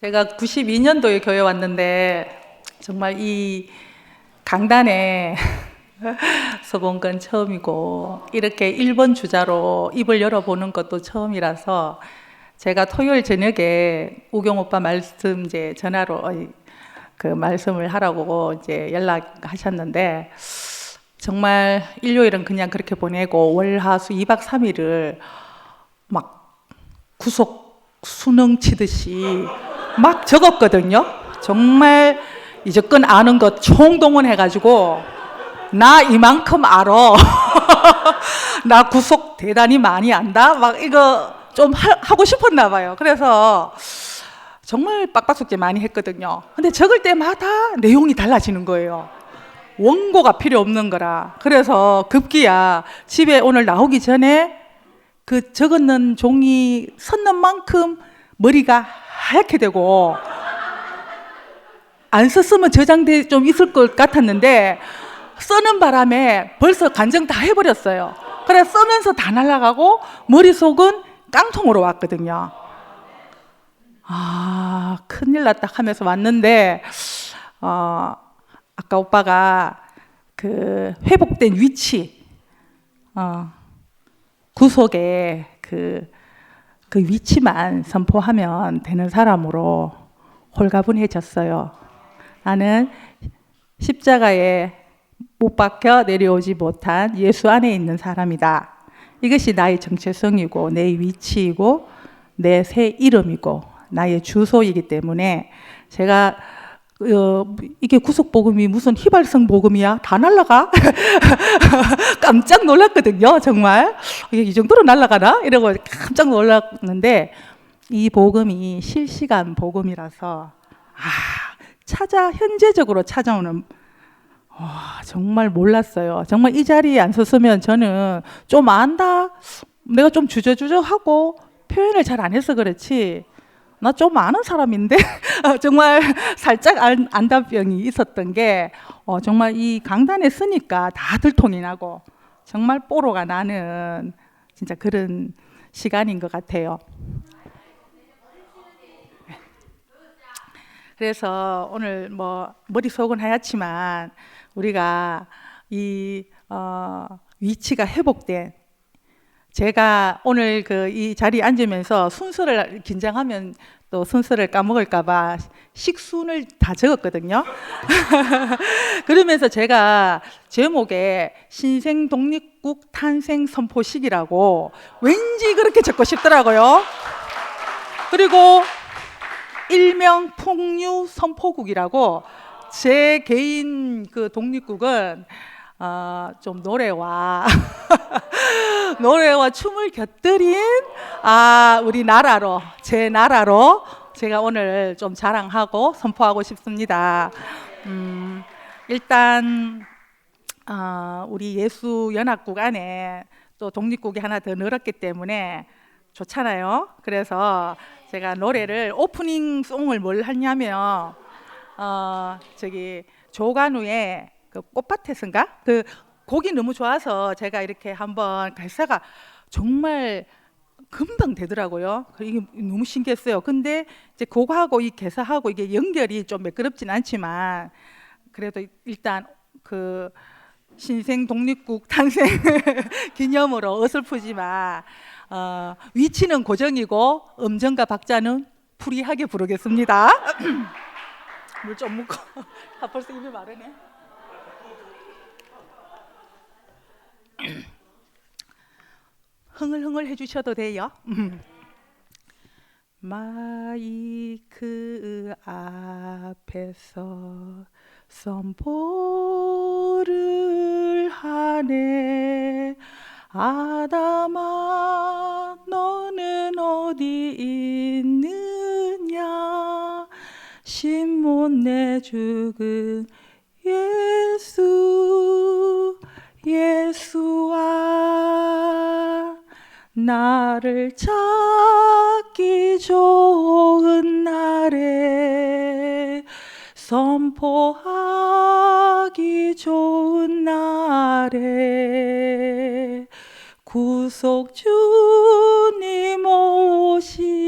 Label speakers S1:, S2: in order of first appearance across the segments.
S1: 제가 92년도에 교회 왔는데 정말 이 강단에 서본 건 처음이고 이렇게 1번 주자로 입을 열어보는 것도 처음이라서 제가 토요일 저녁에 우경 오빠 말씀 이제 전화로 그 말씀을 하라고 이제 연락하셨는데 정말 일요일은 그냥 그렇게 보내고 월화수 2박 3일을 막 구속 수능 치듯이 막 적었거든요. 정말 이제껏 아는 것 총동원해가지고 나 이만큼 알아. 나 구속 대단히 많이 안다. 막 이거 좀 하, 하고 싶었나 봐요. 그래서 정말 빡빡숙제 많이 했거든요. 근데 적을 때마다 내용이 달라지는 거예요. 원고가 필요 없는 거라. 그래서 급기야 집에 오늘 나오기 전에 그 적었는 종이 섰는 만큼 머리가 하얗게 되고 안 썼으면 저장돼 좀 있을 것 같았는데 써는 바람에 벌써 간정 다 해버렸어요. 그래 써면서 다 날아가고 머릿속은 깡통으로 왔거든요. 아 큰일 났다 하면서 왔는데 어, 아까 오빠가 그 회복된 위치 어, 구속에 그, 그 위치만 선포하면 되는 사람으로 홀가분해졌어요. 나는 십자가에 못 박혀 내려오지 못한 예수 안에 있는 사람이다. 이것이 나의 정체성이고 내 위치이고 내 새 이름이고 나의 주소이기 때문에 제가 어, 이게 구속 복음이 무슨 휘발성 복음이야? 다 날라가? 깜짝 놀랐거든요, 정말. 이 정도로 날라가나? 이러고 깜짝 놀랐는데 이 복음이 실시간 복음이라서 아, 찾아 현재적으로 찾아오는 와, 정말 몰랐어요. 정말 이 자리에 안 섰으면 저는 좀 안다. 내가 좀 주저주저하고 표현을 잘 안 해서 그렇지. 나 좀 아는 사람인데 정말 살짝 안, 안다병이 있었던 게 어, 정말 이 강단에 쓰니까 다 들통이 나고 정말 뽀로가 나는 진짜 그런 시간인 것 같아요. 그래서 오늘 뭐 머릿속은 하얗지만 우리가 이 어, 위치가 회복된 제가 오늘 그 이 자리에 앉으면서 순서를 긴장하면 또 순서를 까먹을까봐 식순을 다 적었거든요. 그러면서 제가 제목에 신생 독립국 탄생 선포식이라고 왠지 그렇게 적고 싶더라고요. 그리고 일명 풍류 선포국이라고 제 개인 그 독립국은 어, 좀 노래와 노래와 춤을 곁들인 아 우리 나라로 제 나라로 제가 오늘 좀 자랑하고 선포하고 싶습니다. 음, 일단 어, 우리 예수 연합국 안에 또 독립국이 하나 더 늘었기 때문에 좋잖아요. 그래서 제가 노래를 오프닝 송을 뭘 하냐면 어, 저기 조간우의 그 꽃밭에서인가 그 곡이 너무 좋아서 제가 이렇게 한번 가사가 정말 금방 되더라고요. 그 이게 너무 신기했어요. 근데 이제 그거하고 이 개사하고 이게 연결이 좀 매끄럽진 않지만 그래도 일단 그 신생 독립국 탄생 기념으로 어설프지만 어, 위치는 고정이고 음정과 박자는 풀이하게 부르겠습니다. 물 좀 묻고 아, 벌써 입이 마르네. 흥얼흥얼 해주셔도 돼요. 마이크 앞에서 선포를 하네 아담아 너는 어디 있느냐 신못 내 죽은 예수 예수아 나를 찾기 좋은 날에 선포하기 좋은 날에 구속 주님 오시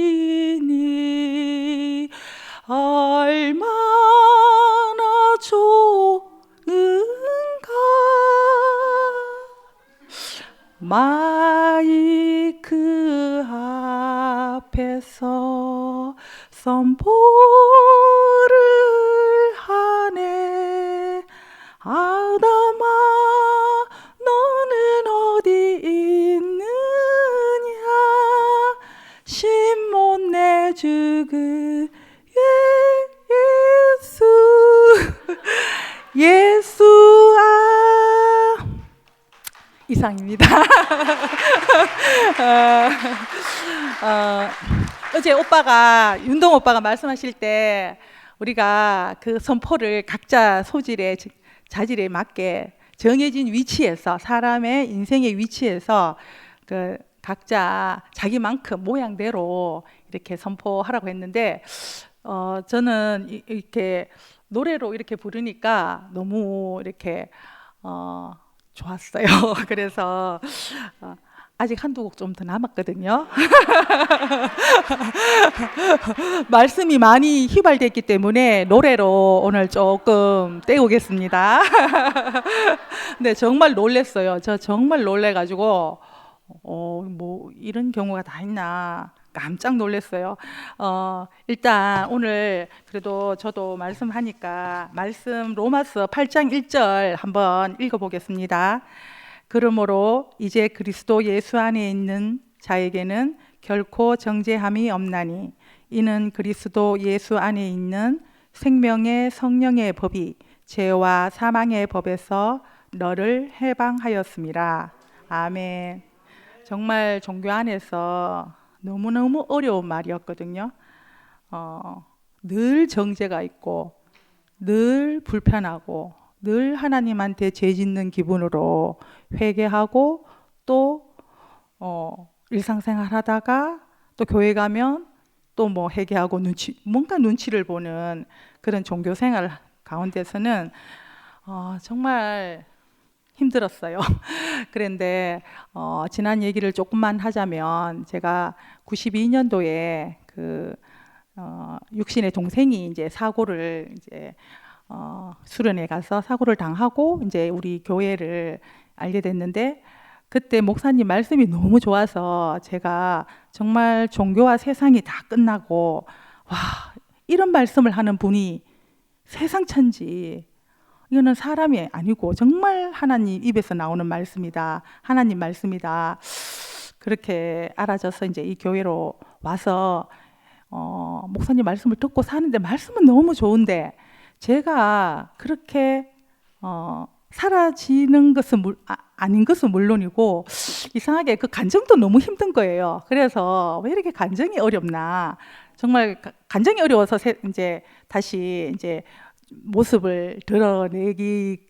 S1: 마이크 앞에서 선포 이상입니다. 어, 어, 어제 오빠가 윤동 오빠가 말씀하실 때 우리가 그 선포를 각자 소질에 자질에 맞게 정해진 위치에서 사람의 인생의 위치에서 그 각자 자기만큼 모양대로 이렇게 선포하라고 했는데 어, 저는 이- 이렇게 노래로 이렇게 부르니까 너무 이렇게 어, 좋았어요. 그래서 어, 아직 한두 곡 좀 더 남았거든요. 말씀이 많이 휘발됐기 때문에 노래로 오늘 조금 때우겠습니다. 네, 정말 놀랬어요. 저 정말 놀래가지고, 어, 뭐, 이런 경우가 다 있나. 깜짝 놀랐어요. 어, 일단 오늘 그래도 저도 말씀하니까 말씀 로마서 8장 1절 한번 읽어보겠습니다. 그러므로 이제 그리스도 예수 안에 있는 자에게는 결코 정죄함이 없나니 이는 그리스도 예수 안에 있는 생명의 성령의 법이 죄와 사망의 법에서 너를 해방하였습니다. 아멘. 정말 종교 안에서 너무너무 어려운 말이었거든요. 어, 늘 정죄가 있고, 늘 불편하고, 늘 하나님한테 죄 짓는 기분으로 회개하고 또 어, 일상생활 하다가 또 교회 가면 또 뭐 회개하고 눈치 뭔가 눈치를 보는 그런 종교 생활 가운데서는 어, 정말 힘들었어요. 그런데 어, 지난 얘기를 조금만 하자면 제가 92년도에 그 어, 육신의 동생이 이제 사고를 이제 어, 수련회 가서 사고를 당하고 이제 우리 교회를 알게 됐는데 그때 목사님 말씀이 너무 좋아서 제가 정말 종교와 세상이 다 끝나고 와 이런 말씀을 하는 분이 세상 천지 이거는 사람이 아니고 정말 하나님 입에서 나오는 말씀이다 하나님 말씀이다 그렇게 알아져서 이제 이 교회로 와서 어, 목사님 말씀을 듣고 사는데 말씀은 너무 좋은데 제가 그렇게 어, 사라지는 것은 물, 아, 아닌 것은 물론이고 이상하게 그 감정도 너무 힘든 거예요. 그래서 왜 이렇게 감정이 어렵나? 정말 가- 감정이 어려워서 세, 이제 다시 이제 모습을 드러내기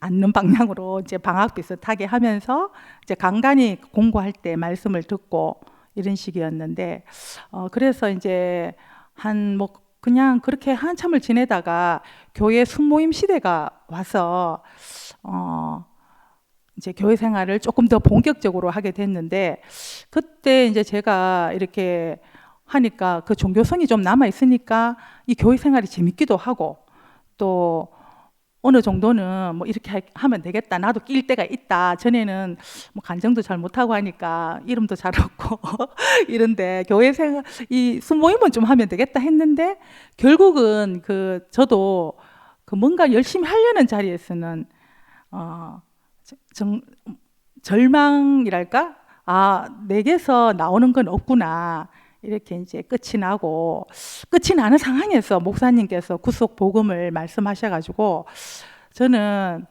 S1: 않는 방향으로 이제 방학 비슷하게 하면서 이제 간간히 공부할 때 말씀을 듣고 이런 식이었는데 어 그래서 이제 한 뭐 그냥 그렇게 한참을 지내다가 교회 순모임 시대가 와서 어 이제 교회 생활을 조금 더 본격적으로 하게 됐는데 그때 이제 제가 이렇게 하니까 그 종교성이 좀 남아 있으니까 이 교회 생활이 재밌기도 하고 또 어느 정도는 뭐 이렇게 하- 하면 되겠다. 나도 낄 때가 있다. 전에는 뭐 간정도 잘 못하고 하니까 이름도 잘 없고 이런데 교회 생활 이 순모임은 좀 하면 되겠다 했는데 결국은 그 저도 그 뭔가 열심히 하려는 자리에서는 어 정, 절망이랄까? 아, 내게서 나오는 건 없구나. 이렇게 이제 끝이 나고 끝이 나는 상황에서 목사님께서 구속 복음을 말씀하셔 가지고 저는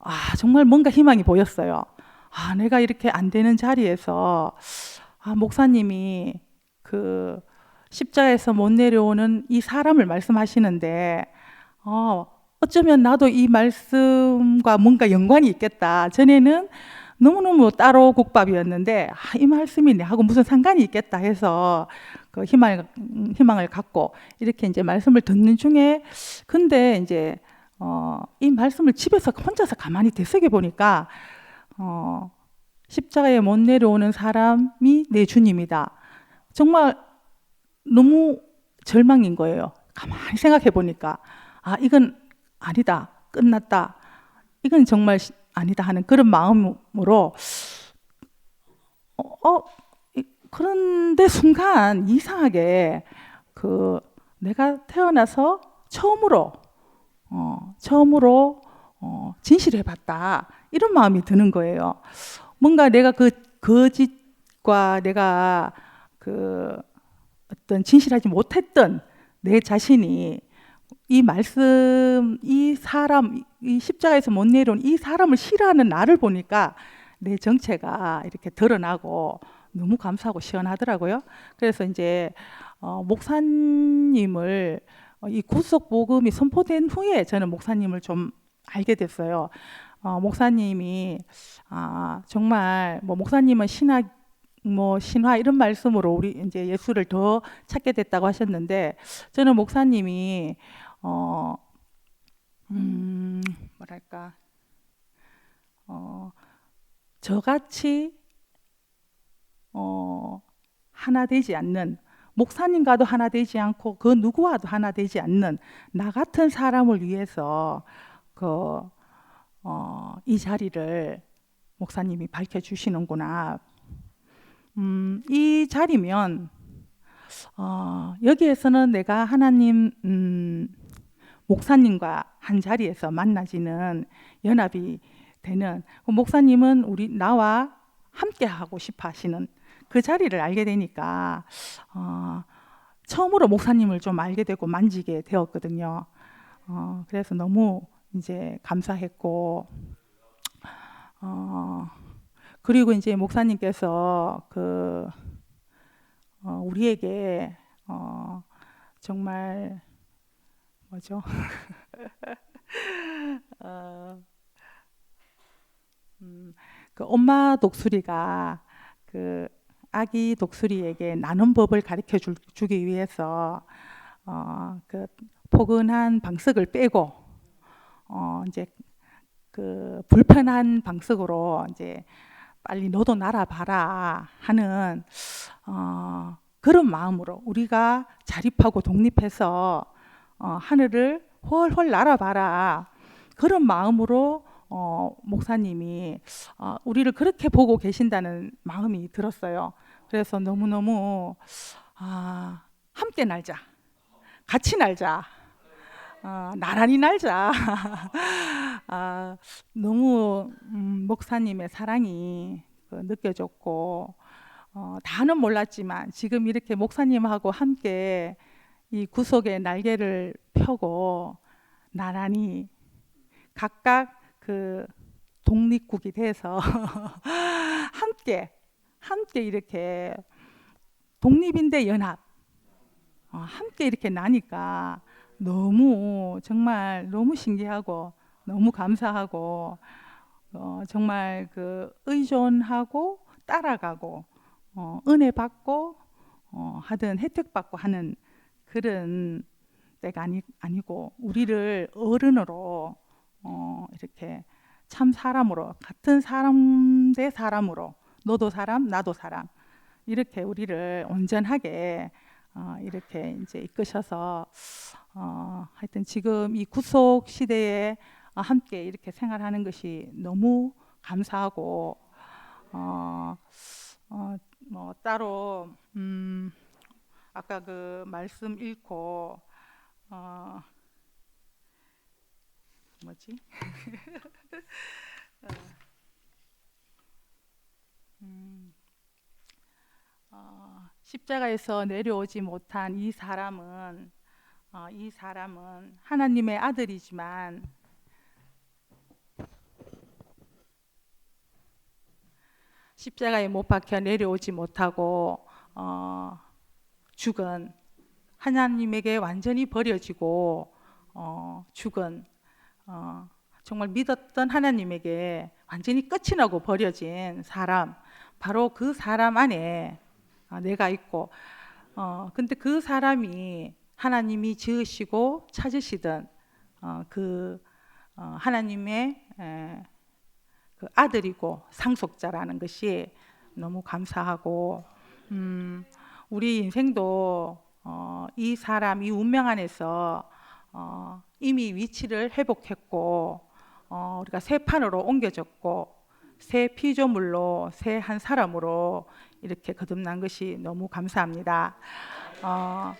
S1: 아 정말 뭔가 희망이 보였어요. 아 내가 이렇게 안 되는 자리에서 아 목사님이 그 십자가에서 못 내려오는 이 사람을 말씀하시는데 어 어쩌면 나도 이 말씀과 뭔가 연관이 있겠다. 전에는 너무너무 따로 국밥이었는데 아, 이 말씀이 내하고 무슨 상관이 있겠다 해서 그 희망을, 음, 희망을 갖고 이렇게 이제 말씀을 듣는 중에 근데 이제 어, 이 말씀을 집에서 혼자서 가만히 되새겨 보니까 어, 십자가에 못 내려오는 사람이 내 주님이다. 정말 너무 절망인 거예요. 가만히 생각해 보니까 아 이건 아니다 끝났다 이건 정말 시- 아니다 하는 그런 마음으로 어, 어, 이- 그런데 순간 이상하게 그 내가 태어나서 처음으로 어, 처음으로 어, 진실을 해봤다 이런 마음이 드는 거예요. 뭔가 내가 그 거짓과 내가 그 어떤 진실하지 못했던 내 자신이 이 말씀, 이 사람, 이 십자가에서 못 내려온 이 사람을 싫어하는 나를 보니까 내 정체가 이렇게 드러나고 너무 감사하고 시원하더라고요. 그래서 이제 어, 목사님을 어, 이 구속 복음이 선포된 후에 저는 목사님을 좀 알게 됐어요. 어, 목사님이 아, 정말 뭐 목사님은 신학 뭐 신화 이런 말씀으로 우리 이제 예수를 더 찾게 됐다고 하셨는데 저는 목사님이 어, 음, 뭐랄까, 어, 저같이 어, 하나 되지 않는 목사님과도 하나 되지 않고 그 누구와도 하나 되지 않는 나 같은 사람을 위해서 그, 어, 이 자리를 목사님이 밝혀 주시는구나. 음, 이 자리면 어, 여기에서는 내가 하나님 음, 목사님과 한 자리에서 만나지는 연합이 되는 그 목사님은 우리 나와 함께 하고 싶어 하시는 그 자리를 알게 되니까 어, 처음으로 목사님을 좀 알게 되고 만지게 되었거든요. 어, 그래서 너무 이제 감사했고 어, 그리고 이제 목사님께서 그 어, 우리에게 어, 정말 뭐죠? 어, 음, 그 엄마 독수리가 그 아기 독수리에게 나는 법을 가르쳐 줄- 주기 위해서 어, 그 포근한 방석을 빼고 어, 이제 그 불편한 방석으로 이제 빨리 너도 날아봐라 하는 어, 그런 마음으로 우리가 자립하고 독립해서 어, 하늘을 훨훨 날아봐라 그런 마음으로 어, 목사님이 어, 우리를 그렇게 보고 계신다는 마음이 들었어요. 그래서 너무 너무 아, 함께 날자, 같이 날자, 어, 나란히 날자. 아, 너무 음, 목사님의 사랑이 그 느껴졌고 어, 다는 몰랐지만 지금 이렇게 목사님하고 함께 이 구속의 날개를 펴고 나란히 각각 그 독립국이 돼서 함께 함께 이렇게 독립인데 연합 어, 함께 이렇게 나니까 너무 정말 너무 신기하고 너무 감사하고 어, 정말 그 의존하고 따라가고 어, 은혜 받고 어, 하든 혜택 받고 하는 그런 때가 아니, 아니고 우리를 어른으로 어, 이렇게 참 사람으로 같은 사람 대 사람으로 너도 사람 나도 사람 이렇게 우리를 온전하게 어, 이렇게 이제 이끄셔서 어, 하여튼 지금 이 구속 시대에 어, 함께 이렇게 생활하는 것이 너무 감사하고 어, 어, 뭐 따로 음, 아까 그 말씀 읽고 어, 뭐지? 어, 음, 어, 십자가에서 내려오지 못한 이 사람은 어, 이 사람은 하나님의 아들이지만 십자가에 못 박혀 내려오지 못하고 어, 죽은 하나님에게 완전히 버려지고 어, 죽은 어, 정말 믿었던 하나님에게 완전히 끝이 나고 버려진 사람 바로 그 사람 안에 어, 내가 있고. 어, 근데 그 사람이 하나님이 지으시고 찾으시던 어, 그 어, 하나님의 에, 그 아들이고 상속자라는 것이 너무 감사하고 음, 우리 인생도 어, 이 사람 이 운명 안에서 어, 이미 위치를 회복했고 어, 우리가 새 판으로 옮겨졌고 새 피조물로 새 한 사람으로 이렇게 거듭난 것이 너무 감사합니다. 어,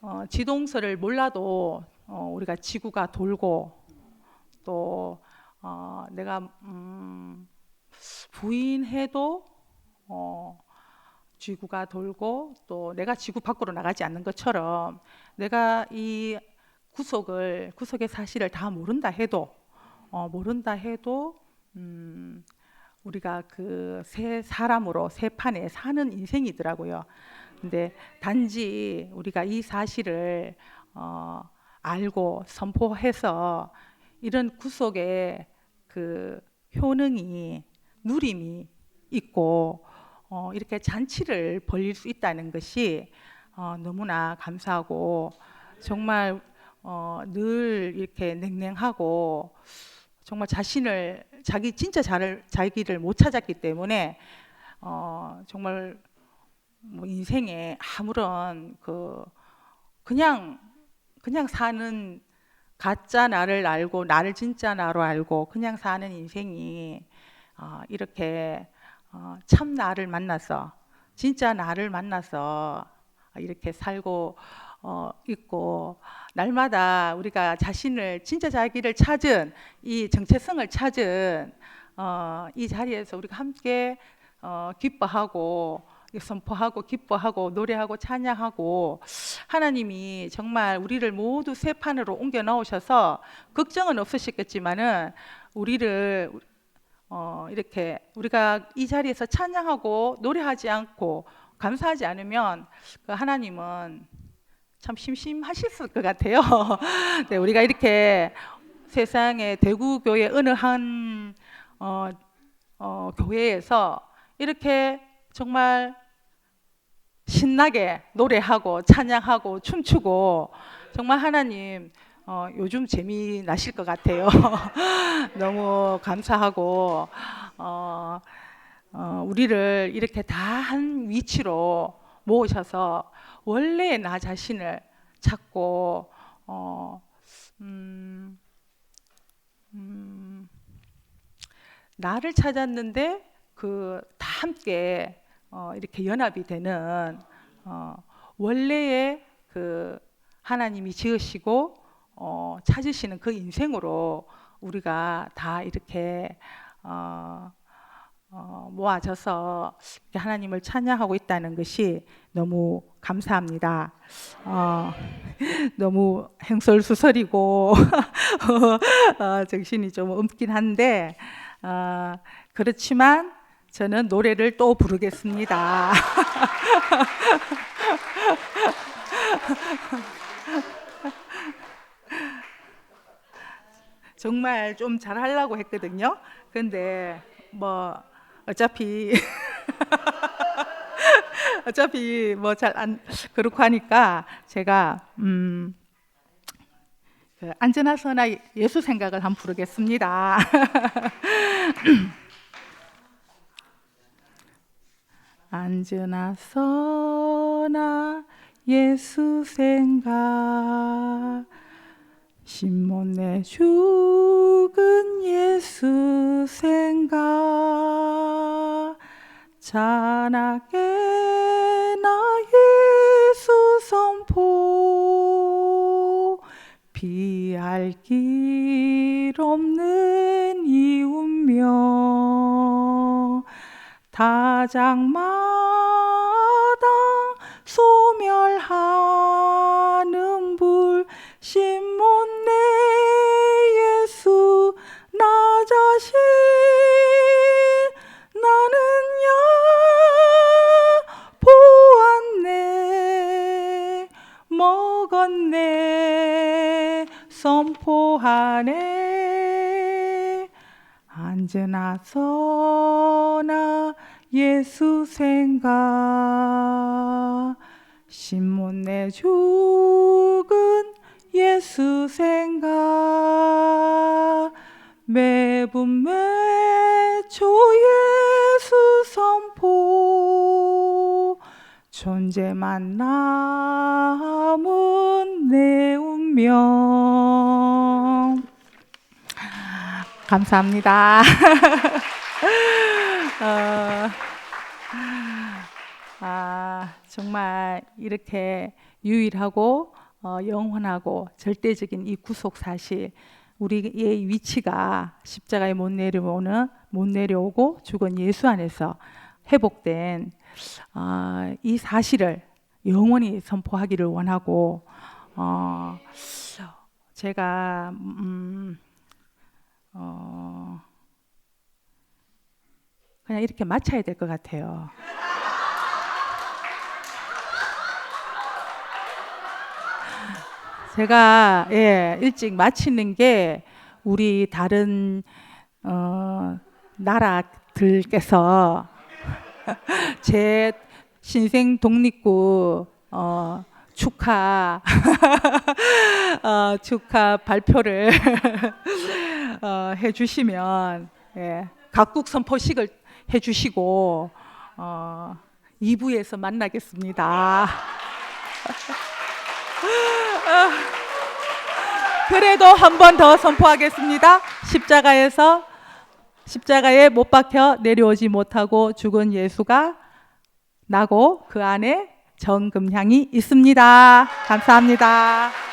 S1: 어, 지동설을 몰라도 어, 우리가 지구가 돌고 또 어, 내가 음, 부인해도 어, 지구가 돌고 또 내가 지구 밖으로 나가지 않는 것처럼 내가 이 구속을 구속의 사실을 다 모른다 해도 어, 모른다 해도 음, 우리가 그 새 사람으로 새 판에 사는 인생이더라고요. 근데 단지 우리가 이 사실을 어, 알고 선포해서 이런 구속의 그 효능이 누림이 있고 어, 이렇게 잔치를 벌릴 수 있다는 것이 어, 너무나 감사하고 정말 어, 늘 이렇게 냉랭하고 정말 자신을 자기 진짜 자를 자기를 못 찾았기 때문에 어, 정말 뭐 인생에 아무런 그 그냥 그냥 사는 가짜 나를 알고 나를 진짜 나로 알고 그냥 사는 인생이 어, 이렇게 어, 참 나를 만나서 진짜 나를 만나서 이렇게 살고 어, 있고 날마다 우리가 자신을 진짜 자기를 찾은 이 정체성을 찾은 어, 이 자리에서 우리가 함께 어, 기뻐하고 선포하고 기뻐하고 노래하고 찬양하고 하나님이 정말 우리를 모두 새 판으로 옮겨 넣으셔서 걱정은 없으셨겠지만은 우리를 어, 이렇게 우리가 이 자리에서 찬양하고 노래하지 않고 감사하지 않으면 그 하나님은 참 심심하실 것 같아요. 네, 우리가 이렇게 세상의 대구 교회 어느 한 어, 어, 교회에서 이렇게 정말 신나게 노래하고 찬양하고 춤추고 정말 하나님 어, 요즘 재미 나실 것 같아요. 너무 감사하고 어, 어, 우리를 이렇게 다 한 위치로 모으셔서 원래 나 자신을 찾고 어, 음, 음, 나를 찾았는데 그 다 함께 어, 이렇게 연합이 되는 어, 원래의 그 하나님이 지으시고 어, 찾으시는 그 인생으로 우리가 다 이렇게 어, 어, 모아져서 하나님을 찬양하고 있다는 것이 너무 감사합니다. 어, 너무 행설수설이고 어, 정신이 좀 없긴 한데 어, 그렇지만 저는 노래를 또 부르겠습니다. 정말 좀 잘하려고 했거든요. 근데 뭐 어차피 어차피 뭐 잘 안 그렇고 하니까 제가 음, 그 안전하 서나 예수 생각을 한번 부르겠습니다. 안전하 서나 예수 생각 신몬내 죽은 예수 생각 잔악에 나 예수 선포 피할 길 없는 이 운명 다장마당 소멸하 먹었네 선포하네 안전하서나 예수 생각. 신문 내 죽은 예수 생각. 매분 매초 예수 선포 존재만 나내 운명. 감사합니다. 어, 아, 정말 이렇게 유일하고 어, 영원하고 절대적인 이 구속 사실, 우리의 위치가 십자가에 못 내려오는 못 내려오고 죽은 예수 안에서 회복된 아, 이 사실을 영원히 선포하기를 원하고 어, 제가 음, 어, 그냥 이렇게 맞춰야 될 것 같아요. 제가 예, 일찍 마치는 게 우리 다른 어, 나라들께서 제 신생 독립구 어, 축하 어, 축하 발표를 어, 해주시면 예, 각국 선포식을 해주시고 어, 2부에서 만나겠습니다. 그래도 한 번 더 선포하겠습니다. 십자가에서 십자가에 못 박혀 내려오지 못하고 죽은 예수가 나고 그 안에 정금향이 있습니다. 감사합니다.